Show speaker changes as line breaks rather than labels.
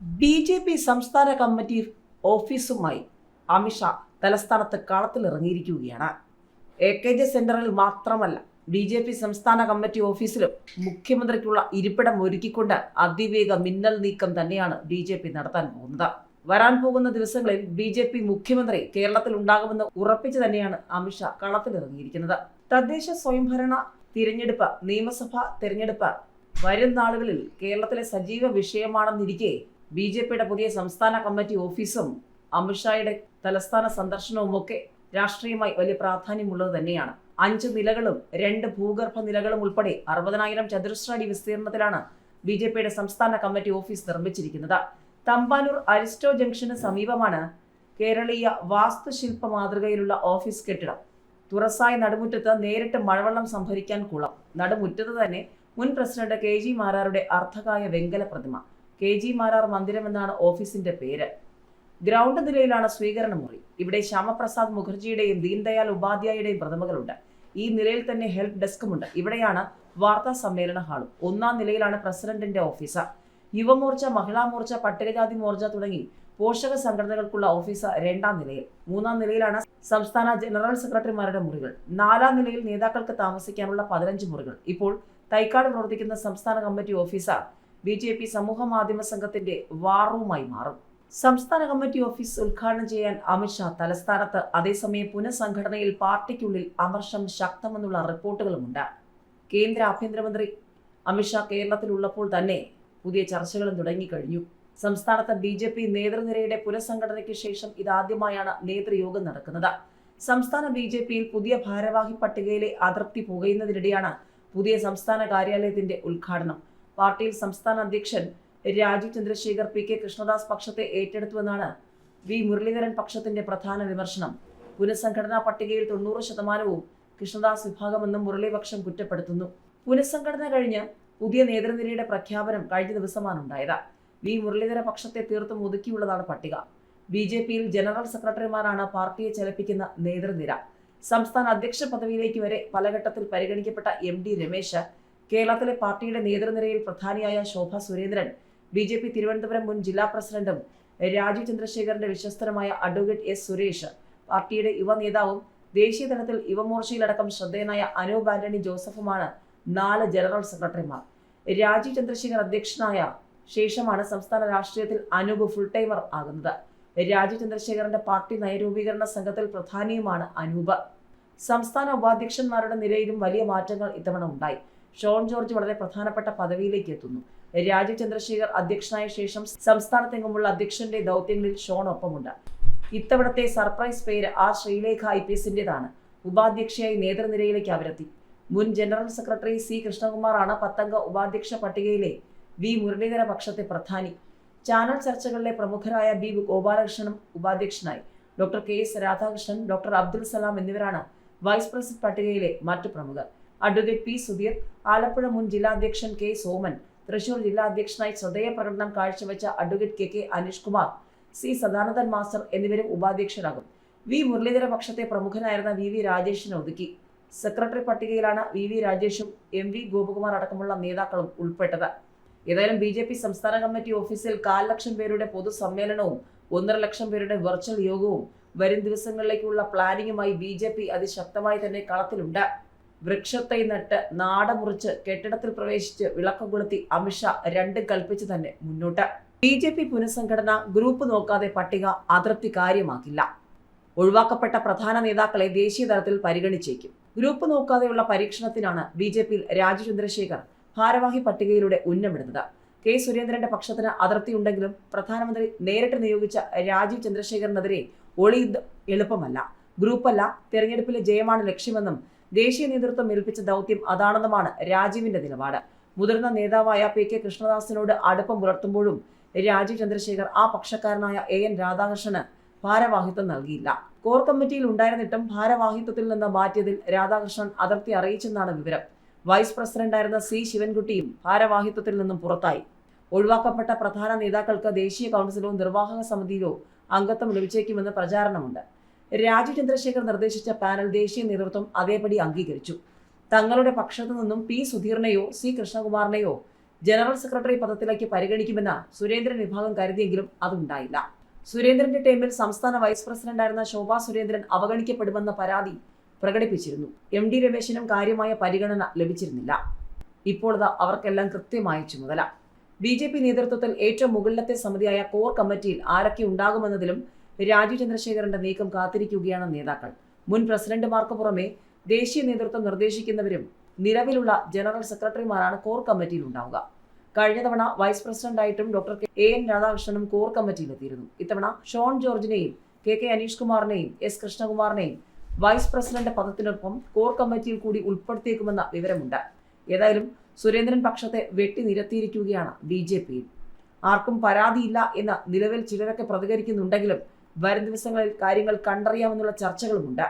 B J P സംസ്ഥാന committee ഓഫീസുമായി അമിത്ഷാ തലസ്ഥാനത്ത് കളത്തിലിറങ്ങിയിരിക്കുകയാണ്. എ കെ ജെ സെന്ററിൽ മാത്രമല്ല ബി ജെ പി സംസ്ഥാന കമ്മിറ്റി ഓഫീസിലും മുഖ്യമന്ത്രിക്കുള്ള ഇരിപ്പിടം ഒരുക്കിക്കൊണ്ട് അതിവേഗ മിന്നൽ നീക്കം തന്നെയാണ് ബി ജെ പി നടത്താൻ പോകുന്നത്. വരാൻ പോകുന്ന ദിവസങ്ങളിൽ ബി ജെ പി മുഖ്യമന്ത്രി കേരളത്തിൽ ഉണ്ടാകുമെന്ന് ഉറപ്പിച്ചു തന്നെയാണ് അമിത്ഷാ കളത്തിലിറങ്ങിയിരിക്കുന്നത്. തദ്ദേശ സ്വയംഭരണ തിരഞ്ഞെടുപ്പ് നിയമസഭാ തിരഞ്ഞെടുപ്പ് വരും നാളുകളിൽ കേരളത്തിലെ സജീവ വിഷയമാണെന്നിരിക്കെ ബി ജെ പിയുടെ പുതിയ സംസ്ഥാന കമ്മിറ്റി ഓഫീസും അമിത്ഷായുടെ തലസ്ഥാന സന്ദർശനവും ഒക്കെ രാഷ്ട്രീയമായി വലിയ പ്രാധാന്യമുള്ളത് തന്നെയാണ്. അഞ്ച് നിലകളും രണ്ട് ഭൂഗർഭ നിലകളും ഉൾപ്പെടെ അറുപതിനായിരം ചതുരശ്ര അടി വിസ്തീർണത്തിലാണ് ബി ജെ പിയുടെ സംസ്ഥാന കമ്മിറ്റി ഓഫീസ് നിർമ്മിച്ചിരിക്കുന്നത്. തമ്പാനൂർ അരിസ്റ്റോ ജംഗ്ഷന് സമീപമാണ് കേരളീയ വാസ്തുശില്പ മാതൃകയിലുള്ള ഓഫീസ് കെട്ടിടം. തുറസായ നടുമുറ്റത്ത് നേരിട്ട് മഴവെള്ളം സംഭരിക്കാൻ കുളം. നടുമുറ്റത്ത് തന്നെ മുൻ പ്രസിഡന്റ് കെ ജി മാരാരുടെ അർദ്ധകായ വെങ്കല പ്രതിമ. കെ ജി മാരാർ മന്ദിരം എന്നാണ് ഓഫീസിന്റെ പേര്. ഗ്രൗണ്ട് നിലയിലാണ് സ്വീകരണ മുറി. ഇവിടെ ശ്യാമപ്രസാദ് മുഖർജിയുടെയും ദീൻദയാൽ ഉപാധ്യായയുടെയും പ്രതിമകളുണ്ട് ഈ നിലയിൽ തന്നെ ഹെൽപ്പ് ഡെസ്കുമുണ്ട്. ഇവിടെയാണ് വാർത്താ സമ്മേളന ഹാളും. ഒന്നാം നിലയിലാണ് പ്രസിഡന്റിന്റെ ഓഫീസ്. യുവമോർച്ച മഹിളാ മോർച്ച പട്ടികജാതി മോർച്ച തുടങ്ങി പോഷക സംഘടനകൾക്കുള്ള ഓഫീസ് രണ്ടാം നിലയിൽ. മൂന്നാം നിലയിലാണ് സംസ്ഥാന ജനറൽ സെക്രട്ടറിമാരുടെ മുറികൾ. നാലാം നിലയിൽ നേതാക്കൾക്ക് താമസിക്കാനുള്ള പതിനഞ്ച് മുറികൾ. ഇപ്പോൾ തൈക്കാട് പ്രവർത്തിക്കുന്ന സംസ്ഥാന committee office B J P സമൂഹ മാധ്യമ സംഘത്തിന്റെ വാറൂമായി മാറും. സംസ്ഥാന കമ്മിറ്റി ഓഫീസ് ഉദ്ഘാടനം ചെയ്യാൻ അമിത്ഷാ തലസ്ഥാനത്ത്. അതേസമയം പുനഃസംഘടനയിൽ പാർട്ടിക്കുള്ളിൽ അമർഷം ശക്തമെന്നുള്ള റിപ്പോർട്ടുകളുമുണ്ട്. കേന്ദ്ര ആഭ്യന്തരമന്ത്രി അമിത്ഷാ കേരളത്തിലുള്ളപ്പോൾ തന്നെ പുതിയ ചർച്ചകളും തുടങ്ങിക്കഴിഞ്ഞു. സംസ്ഥാനത്ത് ബി ജെ പി നേതൃനിരയുടെ പുനഃസംഘടനയ്ക്ക് ശേഷം ഇതാദ്യമായാണ് നേതൃയോഗം നടക്കുന്നത്. സംസ്ഥാന ബി ജെ പിയിൽ പുതിയ ഭാരവാഹി പട്ടികയിലെ അതൃപ്തി പുകയുന്നതിനിടെയാണ് പുതിയ സംസ്ഥാന കാര്യാലയത്തിന്റെ ഉദ്ഘാടനം. പാർട്ടിയിൽ സംസ്ഥാന അധ്യക്ഷൻ രാജീവ് ചന്ദ്രശേഖർ പി കെ കൃഷ്ണദാസ് പക്ഷത്തെ ഏറ്റെടുത്തുവെന്നാണ് വി മുരളീധരൻ പക്ഷത്തിന്റെ പ്രധാന വിമർശനം. പുനഃസംഘടനാ പട്ടികയിൽ തൊണ്ണൂറ് ശതമാനവും കൃഷ്ണദാസ് വിഭാഗമെന്നും മുരളീപക്ഷം കുറ്റപ്പെടുത്തുന്നു. പുനഃസംഘടന കഴിഞ്ഞ് പുതിയ നേതൃനിരയുടെ പ്രഖ്യാപനം കഴിഞ്ഞ ദിവസമാണ് ഉണ്ടായത്. വി മുരളീധര പക്ഷത്തെ തീർത്തും ഒതുക്കിയുള്ളതാണ് പട്ടിക. ബി ജെ പിയിൽ ജനറൽ സെക്രട്ടറിമാരാണ് പാർട്ടിയെ ചലിപ്പിക്കുന്ന നേതൃനിര. സംസ്ഥാന അധ്യക്ഷ പദവിയിലേക്ക് വരെ പലഘട്ടത്തിൽ പരിഗണിക്കപ്പെട്ട എം ഡി രമേശ് കേരളത്തിലെ പാർട്ടിയുടെ നേതൃനിരയിൽ പ്രധാനിയായ Sobha Surendran B J P Thiruvananthapuram മുൻ ജില്ലാ പ്രസിഡന്റും രാജീവ് ചന്ദ്രശേഖരന്റെ വിശ്വസ്തരമായ അഡ്വക്കേറ്റ് എസ് സുരേഷ് പാർട്ടിയുടെ യുവ നേതാവും ദേശീയ തലത്തിൽ യുവമോർച്ചയിലടക്കം ശ്രദ്ധേയനായ അനൂപ് ആന്റണി ജോസഫുമാണ് നാല് ജനറൽ സെക്രട്ടറിമാർ. രാജീവ് ചന്ദ്രശേഖർ അധ്യക്ഷനായ ശേഷമാണ് സംസ്ഥാന രാഷ്ട്രീയത്തിൽ അനൂപ് ഫുൾ ടൈമർ ആകുന്നത്. രാജീവ് ചന്ദ്രശേഖരന്റെ പാർട്ടി നയരൂപീകരണ സംഘത്തിൽ പ്രധാനിയുമാണ് അനൂപ്. സംസ്ഥാന ഉപാധ്യക്ഷന്മാരുടെ നിരയിലും വലിയ മാറ്റങ്ങൾ ഇത്തവണ ഉണ്ടായി. ഷോൺ ജോർജ് വളരെ പ്രധാനപ്പെട്ട പദവിയിലേക്ക് എത്തുന്നു. രാജീവ് ചന്ദ്രശേഖർ അധ്യക്ഷനായ ശേഷം സംസ്ഥാനത്തെങ്ങുമുള്ള അധ്യക്ഷന്റെ ദൗത്യങ്ങളിൽ ഷോൺ ഒപ്പമുണ്ട്. ഇത്തവണത്തെ സർപ്രൈസ് പേര് ആർ ശ്രീലേഖ ഐ പി എസിന്റേതാണ് ഉപാധ്യക്ഷയായി നേതൃനിരയിലേക്ക് അവരെത്തി. മുൻ ജനറൽ സെക്രട്ടറി സി കൃഷ്ണകുമാറാണ് പത്തംഗ ഉപാധ്യക്ഷ പട്ടികയിലെ വി മുരളീധര പക്ഷത്തെ പ്രധാനി. ചാനൽ ചർച്ചകളിലെ പ്രമുഖരായ ബി ഗോപാലകൃഷ്ണനും ഉപാധ്യക്ഷനായി. Doctor K S Radhakrishnan doctor Abdul Salam എന്നിവരാണ് വൈസ് പ്രസിഡന്റ് പട്ടികയിലെ മറ്റു പ്രമുഖർ. അഡ്വക്കേറ്റ് പി സുധീർ ആലപ്പുഴ മുൻ ജില്ലാധ്യക്ഷൻ കെ സോമൻ തൃശൂർ ജില്ലാ അധ്യക്ഷനായി ശ്രദ്ധേയ പ്രകടനം കാഴ്ചവെച്ച advocate K K Aneesh Kumar C Sadanandan master എന്നിവരും ഉപാധ്യക്ഷരാകും. വി മുരളീധര പക്ഷത്തെ പ്രമുഖനായിരുന്ന വി വി രാജേഷിനെ ഒതുക്കി. സെക്രട്ടറി പട്ടികയിലാണ് വി വി രാജേഷും എം വി ഗോപകുമാർ അടക്കമുള്ള നേതാക്കളും ഉൾപ്പെട്ടത്. ഏതായാലും ബി ജെ പി സംസ്ഥാന കമ്മിറ്റി ഓഫീസിൽ കാൽ ലക്ഷം പേരുടെ പൊതുസമ്മേളനവും ഒന്നര ലക്ഷം പേരുടെ വെർച്വൽ യോഗവും വരും ദിവസങ്ങളിലേക്കുള്ള പ്ലാനിങ്ങുമായി ബി ജെ പി അതിശക്തമായി തന്നെ കളത്തിലുണ്ട്. വൃക്ഷത്തൈ നട്ട് നാട മുറിച്ച് കെട്ടിടത്തിൽ പ്രവേശിച്ച് വിളക്ക് കൊളുത്തി അമിത്ഷാ രണ്ടും കൽപ്പിച്ച് തന്നെ മുന്നോട്ട്. ബി ജെ പി പുനഃസംഘടന ഗ്രൂപ്പ് നോക്കാതെ പട്ടിക അതൃപ്തി കാര്യമാക്കില്ല. ഒഴിവാക്കപ്പെട്ട പ്രധാന നേതാക്കളെ ദേശീയ തലത്തിൽ പരിഗണിച്ചേക്കും. ഗ്രൂപ്പ് നോക്കാതെയുള്ള പരീക്ഷണത്തിനാണ് ബി ജെ പിയിൽ രാജു ചന്ദ്രശേഖർ ഭാരവാഹി പട്ടികയിലൂടെ ഉന്നമിടുന്നത്. കെ സുരേന്ദ്രന്റെ പക്ഷത്തിന് അതിർത്തിയുണ്ടെങ്കിലും പ്രധാനമന്ത്രി നേരിട്ട് നിയോഗിച്ച രാജീവ് ചന്ദ്രശേഖറിനെതിരെ ഒളിയുദ്ധം എളുപ്പമല്ല. ഗ്രൂപ്പല്ല തെരഞ്ഞെടുപ്പിലെ ജയമാണ് ലക്ഷ്യമെന്നും ദേശീയ നേതൃത്വം ഏൽപ്പിച്ച ദൗത്യം അതാണെന്നുമാണ് രാജീവിന്റെ നിലപാട്. മുതിർന്ന നേതാവായ പി കെ കൃഷ്ണദാസിനോട് അടുപ്പം പുലർത്തുമ്പോഴും രാജീവ് ചന്ദ്രശേഖർ ആ പക്ഷക്കാരനായ എ എൻ രാധാകൃഷ്ണന് ഭാരവാഹിത്വം നൽകിയില്ല. കോർ കമ്മിറ്റിയിൽ ഉണ്ടായിരുന്നിട്ടും ഭാരവാഹിത്വത്തിൽ നിന്ന് മാറ്റിയതിൽ രാധാകൃഷ്ണൻ അതൃപ്തി അറിയിച്ചെന്നാണ് വിവരം. വൈസ് പ്രസിഡന്റായിരുന്ന സി ശിവൻകുട്ടിയും ഭാരവാഹിത്വത്തിൽ നിന്നും പുറത്തായി. ഒഴിവാക്കപ്പെട്ട പ്രധാന നേതാക്കൾക്ക് ദേശീയ കൗൺസിലോ നിർവാഹക സമിതിയിലോ അംഗത്വം ലഭിച്ചേക്കുമെന്ന് പ്രചാരണമുണ്ട്. രാജീവ് ചന്ദ്രശേഖർ നിർദ്ദേശിച്ച പാനൽ ദേശീയ നേതൃത്വം അതേപടി അംഗീകരിച്ചു. തങ്ങളുടെ പക്ഷത്തു നിന്നും പി സുധീറിനെയോ സി കൃഷ്ണകുമാറിനെയോ ജനറൽ സെക്രട്ടറി പദത്തിലേക്ക് പരിഗണിക്കുമെന്ന് സുരേന്ദ്രൻ വിഭാഗം കരുതിയെങ്കിലും അതുണ്ടായില്ല. സുരേന്ദ്രന്റെ ടീമിൽ സംസ്ഥാന വൈസ് പ്രസിഡന്റായിരുന്ന ശോഭാ സുരേന്ദ്രൻ അവഗണിക്കപ്പെടുമെന്ന പരാതി പ്രകടിപ്പിച്ചിരുന്നു. എം ഡി രമേശിനും കാര്യമായ പരിഗണന ലഭിച്ചിരുന്നില്ല. ഇപ്പോൾ അവർക്കെല്ലാം കൃത്യമായ ചുമതല. ബി ജെ പി നേതൃത്വത്തിൽ ഏറ്റവും മുകളിലത്തെ സമിതിയായ കോർ കമ്മിറ്റിയിൽ ആരൊക്കെ ഉണ്ടാകുമെന്നതിലും രാജീവ് ചന്ദ്രശേഖരന്റെ നീക്കം കാത്തിരിക്കുകയാണ് നേതാക്കൾ. മുൻ പ്രസിഡന്റുമാർക്ക് പുറമെ ദേശീയ നേതൃത്വം നിർദ്ദേശിക്കുന്നവരും നിലവിലുള്ള ജനറൽ സെക്രട്ടറിമാരാണ് കോർ കമ്മിറ്റിയിൽ ഉണ്ടാവുക കഴിഞ്ഞ തവണ വൈസ് പ്രസിഡന്റായിട്ടും ഡോക്ടർ കെ എൻ രാധാകൃഷ്ണനും കോർ കമ്മിറ്റിയിലെത്തിയിരുന്നു. ഇത്തവണ ഷോൺ ജോർജിനെയും കെ കെ അനീഷ് കുമാറിനെയും എസ് കൃഷ്ണകുമാറിനെയും വൈസ് പ്രസിഡന്റ് പദത്തിനൊപ്പം കോർ കമ്മിറ്റിയിൽ കൂടി ഉൾപ്പെടുത്തിയേക്കുമെന്ന വിവരമുണ്ട്. ഏതായാലും സുരേന്ദ്രൻ പക്ഷത്തെ വെട്ടി നിരത്തിയിരിക്കുകയാണ് ബി ജെ പിയിൽ ആർക്കും പരാതിയില്ല എന്ന് നിലവിൽ ചിലരൊക്കെ പ്രതികരിക്കുന്നുണ്ടെങ്കിലും വരും ദിവസങ്ങളിൽ കാര്യങ്ങൾ കണ്ടറിയാമെന്നുള്ള ചർച്ചകളുമുണ്ട്.